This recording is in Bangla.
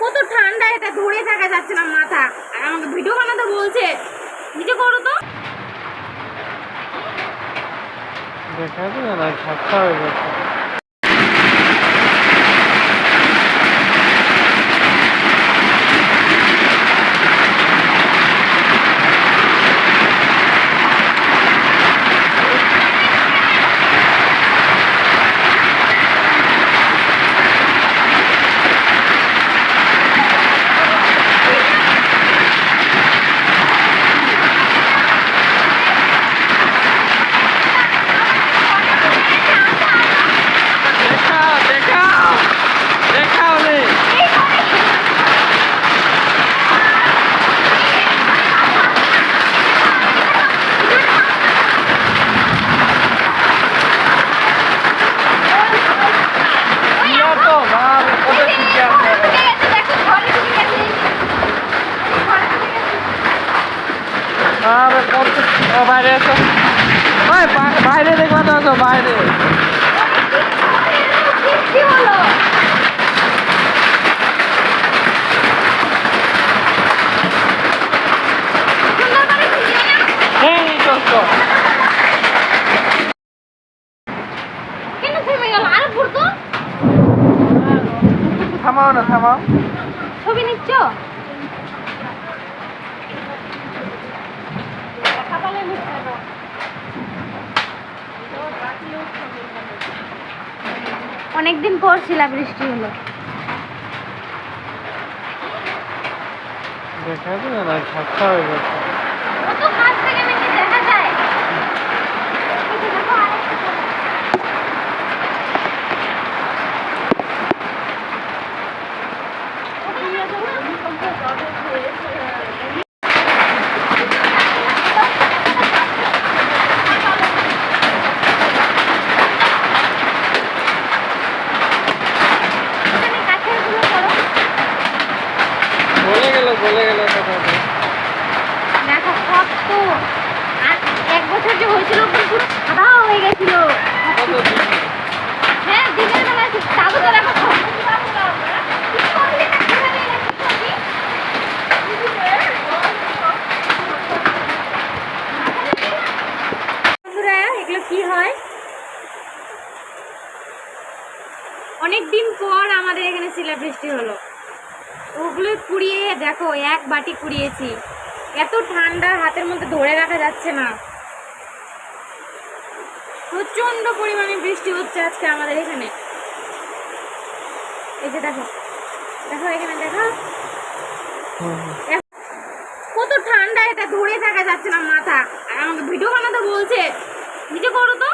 কত ঠান্ডা এটা ধরে থাকা যাচ্ছে না মাথা। আর আমাকে ভিডিও বানাতে বলছে, নিজে করো তো। দেখা যাবে না, ঝাপসা হয়ে যাচ্ছে। ও বাইরে এসো। ওই বাইরে দেখবা তো আছো, বাইরে। থামাও না থামাও। ছবি নিচ্ছ? অনেকদিন পর শিলা বৃষ্টি হলো। দেখা যায় না ঝাপসা হয়ে গেছে কত কাছ থেকে নাকি দেখা যায়? দেখো আরেকটা ছবি। এখানে কাঠেরগুলো করো বলে গেল দেখো কত আর এক বছর যে হয়েছিল পুরো সাদা হয়ে গেছিল। হ্যাঁ দিনের বেলা তাবু তো দেখো বন্ধুরা এগুলো কি হয়? অনেক দিন পর আমাদের এখানে শিলাবৃষ্টি হলো। ওগুলো কুড়িয়ে দেখো, এক বাটি কুড়িয়েছি এত ঠান্ডা হাতের মধ্যে ধরে রাখা যাচ্ছে না। প্রচণ্ড পরিমাণে বৃষ্টি হচ্ছে আজকে আমাদের এখানে। এই যে দেখো দেখো এখানে, দেখো। কত ঠান্ডা এটা ধরে থাকা যাচ্ছে না মাথা। আর আমাকে ভিডিও বানাতে বলছে নিচে করো তো।